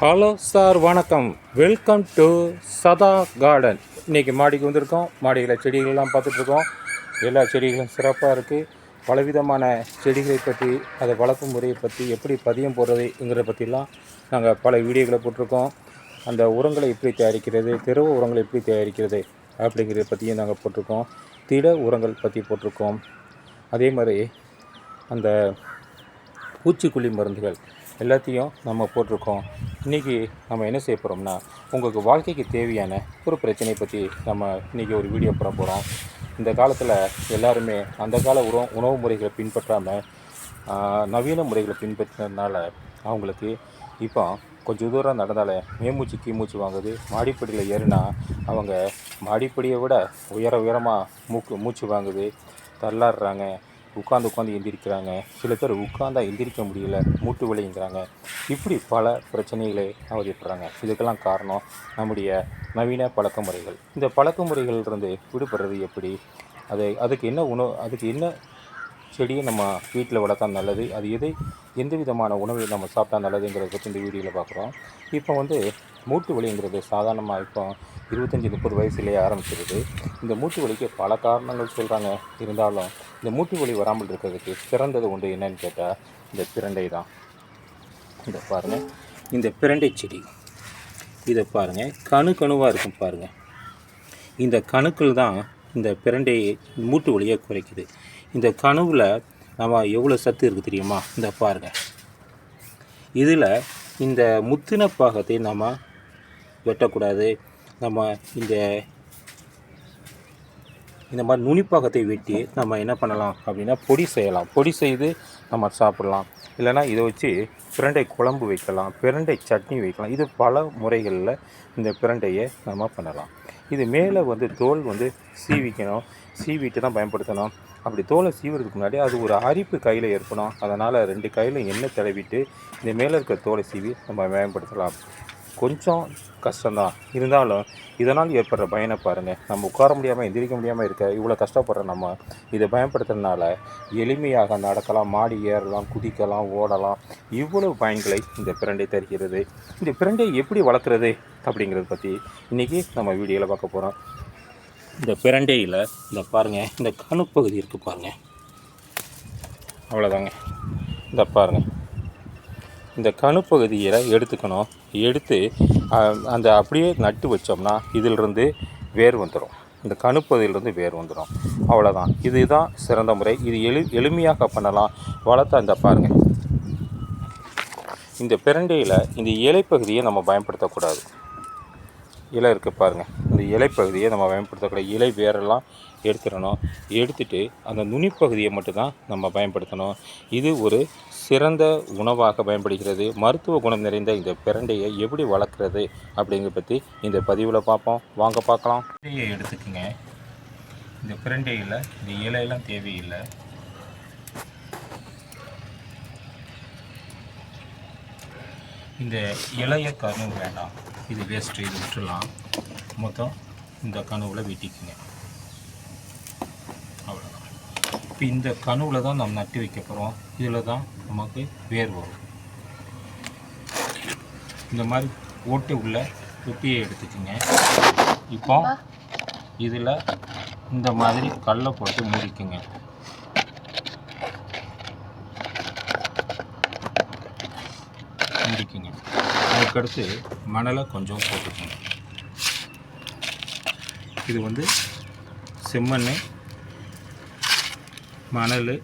Hello sir வணக்கம். Welcome to சதா garden இன்றைக்கி மாடிக்கு வந்திருக்கோம். மாடியில் செடிகள்லாம் பார்த்துட்ருக்கோம். எல்லா செடிகளும் சிறப்பாக இருக்குது பலவிதமான செடிகளை பற்றி அதை வளர்க்கும் முறையை பற்றி எப்படி பதியம் போடுறதுங்கிறத பற்றிலாம் நாங்கள் பல வீடியோக்களை போட்டிருக்கோம். அந்த உரங்களை எப்படி தயாரிக்கிறது திரவ உரங்களை எப்படி தயாரிக்கிறது அப்படிங்கிறத பற்றியும் நாங்கள் போட்டிருக்கோம். திட உரங்கள் பற்றி போட்டிருக்கோம். அதே மாதிரி அந்த பூச்சிக்கொல்லி மருந்துகள் எல்லாத்தையும் நம்ம போட்டிருக்கோம். இன்றைக்கி நம்ம என்ன செய்ய போகிறோம்னா உங்களுக்கு வாழ்க்கைக்கு தேவையான ஒரு பிரச்சனையை பற்றி நம்ம இன்றைக்கி ஒரு வீடியோ போட போகிறோம் இந்த காலத்தில் எல்லாருமே அந்த கால உணவு உணவு முறைகளை பின்பற்றாமல் நவீன முறைகளை பின்பற்றினதுனால அவங்களுக்கு இப்போ கொஞ்சம் தூரம் நடந்தாலே மேமூச்சு கீமூச்சு வாங்குது. மாடிப்படியில் ஏறினா அவங்க மாடிப்படியை விட உயர உயரமாக மூக்கு மூச்சு வாங்குது. தள்ளாடுறாங்க. உட்காந்து உட்காந்து எந்திரிக்கிறாங்க. சில பேர் உட்காந்தா எந்திரிக்க முடியல மூட்டு விலைங்கிறாங்க. இப்படி பல பிரச்சனைகளை அவதிப்படுறாங்க. இதுக்கெல்லாம் காரணம் நம்முடைய நவீன பழக்க முறைகள் இந்த பழக்க முறைகளிலிருந்து விடுபடுறது எப்படி? அதை அதுக்கு என்ன உணவு அதுக்கு என்ன செடியை நம்ம வீட்டில் வளர்த்தா நல்லது. அது எதை எந்த விதமான உணவை நம்ம சாப்பிட்டா நல்லதுங்கிறத பற்றி இந்த வீடியோவில் பார்க்குறோம். இப்போ வந்து மூட்டு வலிங்கிறது சாதாரணமாக இப்போ இருபத்தஞ்சி முப்பது வயசுலேயே ஆரம்பிச்சிருது. இந்த மூட்டு வலிக்கு பல காரணங்கள் சொல்கிறாங்க இருந்தாலும் இந்த மூட்டு வலி வராமல் இருக்கிறதுக்கு சிறந்தது ஒன்று என்னன்னு கேட்டால் இந்த பிரண்டை தான். இந்த பாருங்கள் இந்த பிரண்டை செடி. இதை பாருங்கள் கணு கணுவாக இருக்கும் பாருங்கள் இந்த கணுக்கள் தான் இந்த பிரண்டை மூட்டு வலியை குறைக்குது. இந்த கனவில் நம்ம எவ்வளோ சத்து இருக்குது தெரியுமா? இந்த பாருங்கள் இதில் இந்த முத்தின பாகத்தை நம்ம வெட்டக்கூடாது. நம்ம இந்த இந்த மாதிரி நுனிப்பாகத்தை வெட்டி நம்ம என்ன பண்ணலாம் அப்படின்னா பொடி செய்யலாம். பொடி செய்து நம்ம சாப்பிடலாம். இல்லைன்னா இதை வச்சு பிரண்டை குழம்பு வைக்கலாம் பிரண்டை சட்னி வைக்கலாம். இது பல முறைகளில் இந்த பிரண்டையை நம்ம பண்ணலாம். இது மேலே வந்து தோல் வந்து சீவிக்கணும். சீவிட்டு தான் பயன்படுத்தணும். அப்படி தோலை சீவுறதுக்கு முன்னாடி அது ஒரு அரிப்பு கையில் ஏற்படும். அதனால் ரெண்டு கையில் எண்ணெய் தடவிட்டு இந்த மேலே இருக்க தோலை சீவி நம்ம பயன்படுத்தலாம் கொஞ்சம் கஷ்டம்தான். இருந்தாலும் இதனால் ஏற்படுற பயனை பாருங்கள் நம்ம உட்கார முடியாமல் எந்திரிக்க முடியாமல் இருக்க இவ்வளோ கஷ்டப்படுற நம்ம இதை பயன்படுத்துறதுனால எளிமையாக நடக்கலாம் மாடி ஏறலாம் குதிக்கலாம் ஓடலாம். இவ்வளவு பயன்களை இந்த பிரண்டை தருகிறது. இந்த பிரண்டை எப்படி வளர்க்குறது அப்படிங்கிறத பற்றி இன்றைக்கி நம்ம வீடியோவில் பார்க்க போகிறோம் இந்த பிரண்டையில் இந்த பாருங்கள் இந்த கணுப்பகுதி இருக்குது பாருங்கள் அவ்வளோதாங்க இந்த பாருங்கள் இந்த கணுப்பகுதியில் எடுத்துக்கணும். எடுத்து அந்த அப்படியே நட்டு வச்சோம்னா இதிலிருந்து வேர் வந்துடும் இந்த கணுப்பகுதியிலிருந்து வேர் வந்துடும் அவ்வளோதான் இதுதான் சிறந்த முறை. இது எளி எளிமையாக பண்ணலாம். வளர்த்தா இந்த பாருங்கள் இந்த பிரண்டையில் இந்த இலைப்பகுதியை நம்ம பயன்படுத்தக்கூடாது. இலை இருக்குது பாருங்கள் இந்த இலைப்பகுதியை நம்ம பயன்படுத்தக்கூடாது இலை வேரெல்லாம் எடுத்துடணும். எடுத்துட்டு அந்த நுனிப்பகுதியை மட்டும்தான் நம்ம பயன்படுத்தணும். இது ஒரு சிறந்த உணவாக பயன்படுகிறது. மருத்துவ குணம் நிறைந்த இந்த பிரண்டையை எப்படி வளர்க்குறது அப்படிங்கிறத பற்றி இந்த பதிவில் பார்ப்போம். வாங்க பார்க்கலாம். பிரண்டையை எடுத்துக்கோங்க. இந்த பிரண்டையில் இந்த இலையெல்லாம் தேவையில்லை. இந்த இலைய கனவு வேண்டாம் இது வேஸ்ட்டு இது விட்டுலாம் மொத்தம் இந்த கனவுல வெட்டிக்குங்க. அவ்வளோதான் இப்போ இந்த கனவுல தான் நம்ம நட்டு வைக்க போகிறோம் இதில் தான் நமக்கு வேர் வரும். இந்த மாதிரி ஓட்டை உள்ள தொட்டியை எடுத்துக்கோங்க. இப்போ இதில் இந்த மாதிரி கல்லை போட்டு மூடிக்குங்க. முடிக்குங்க. அதுக்கடுத்து மணலை கொஞ்சம் போட்டுக்கணும். இது வந்து செம்மண் மணல்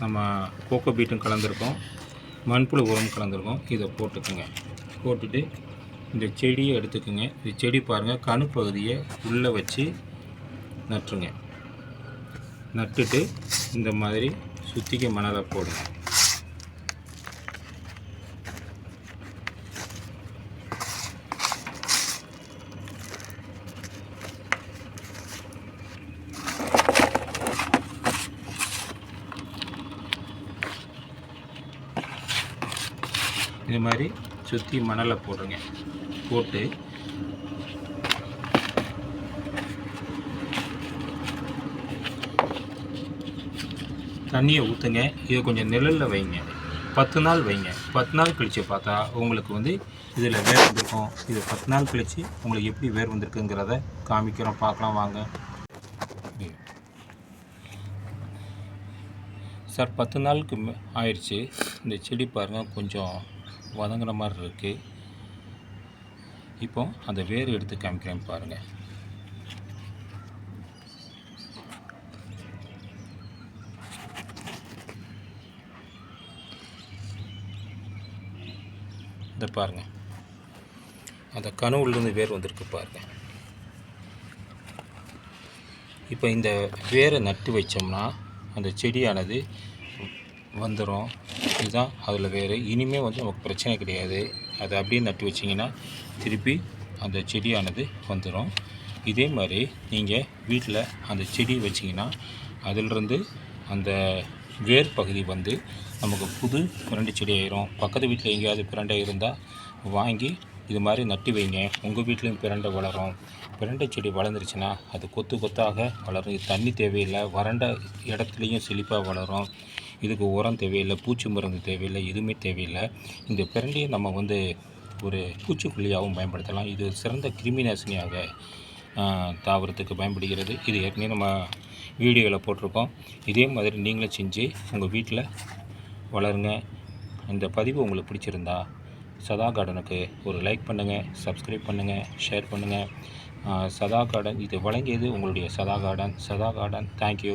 நம்ம கோகோ பீட்டும் கலந்துருக்கோம். மண்புழு உரம் கலந்துருக்கோம். இதை போட்டுக்குங்க. போட்டுட்டு இந்த செடியை எடுத்துக்கோங்க. இந்த செடி பாருங்கள் கணு பகுதியை உள்ளே வச்சு நட்டுருங்க. நட்டுட்டு இந்த மாதிரி சுற்றிக்க மணலை போடுங்க. இது மாதிரி சுற்றி மணலை போடுங்க. போட்டு தண்ணியை ஊற்றுங்க இதை கொஞ்சம் நிழலில் வைங்க. பத்து நாள் வைங்க. பத்து நாள் கழித்து பார்த்தா உங்களுக்கு வந்து இதில் வேர் வந்திருக்கும். இது பத்து நாள் கழித்து உங்களுக்கு எப்படி வேர் வந்திருக்குங்கிறத காமிக்கிறோம். பார்க்கலாம் வாங்க. சார் பத்து நாளுக்கு மே- ஆயிடுச்சு. இந்த செடி பாருங்கள் கொஞ்சம் வதங்குன மாதிரி இருக்குது இப்போ அந்த வேர் எடுத்து காமிக்கிறேன் பாருங்கள் இதை பாருங்கள் அந்த கனவுலேருந்து வேர் வந்திருக்கு பாருங்கள் இப்போ இந்த வேரை நட்டு வச்சோம்னா அந்த செடியானது வந்துடும் இதுதான் அதில் வேறு. இனிமேல் வந்து நமக்கு பிரச்சனை கிடையாது. அதை அப்படியே நட்டு வச்சிங்கன்னா திருப்பி அந்த செடியானது வந்துடும் இதே மாதிரி நீங்கள் வீட்டில் அந்த செடி வச்சிங்கன்னா அதிலிருந்து அந்த வேர் பகுதி வந்து நமக்கு புது பிரண்டை செடி ஆயிரும். பக்கத்து வீட்டில் எங்கேயாவது பிரண்டை இருந்தால் வாங்கி இது மாதிரி நட்டு வைங்க. உங்கள் வீட்லேயும் பிரண்டை வளரும். பிரண்டை செடி வளர்ந்துருச்சுன்னா அது கொத்து கொத்தாக வளரும். தண்ணி தேவையில்லை. வறண்ட இடத்துலையும் செழிப்பாக வளரும். இதுக்கு உரம் தேவையில்லை பூச்சி மருந்து தேவையில்லை எதுவுமே தேவையில்லை. இந்த பிரண்டியை நம்ம வந்து ஒரு பூச்சிக்கொல்லியாகவும் பயன்படுத்தலாம். இது சிறந்த கிருமி நாசினியாக தாவரத்துக்கு பயன்படுகிறது. இது ஏற்கனவே நம்ம வீடியோவில் போட்டிருக்கோம். இதே மாதிரி நீங்களும் செஞ்சு உங்கள் வீட்டில் வளருங்க. இந்த பதிவு உங்களுக்கு பிடிச்சிருந்தா சதா கார்டனுக்கு ஒரு லைக் பண்ணுங்கள் சப்ஸ்கிரைப் பண்ணுங்கள் ஷேர் பண்ணுங்கள் சதா கார்டன் இது வழங்கியது உங்களுடைய சதா கார்டன் சதா கார்டன் தேங்க்யூ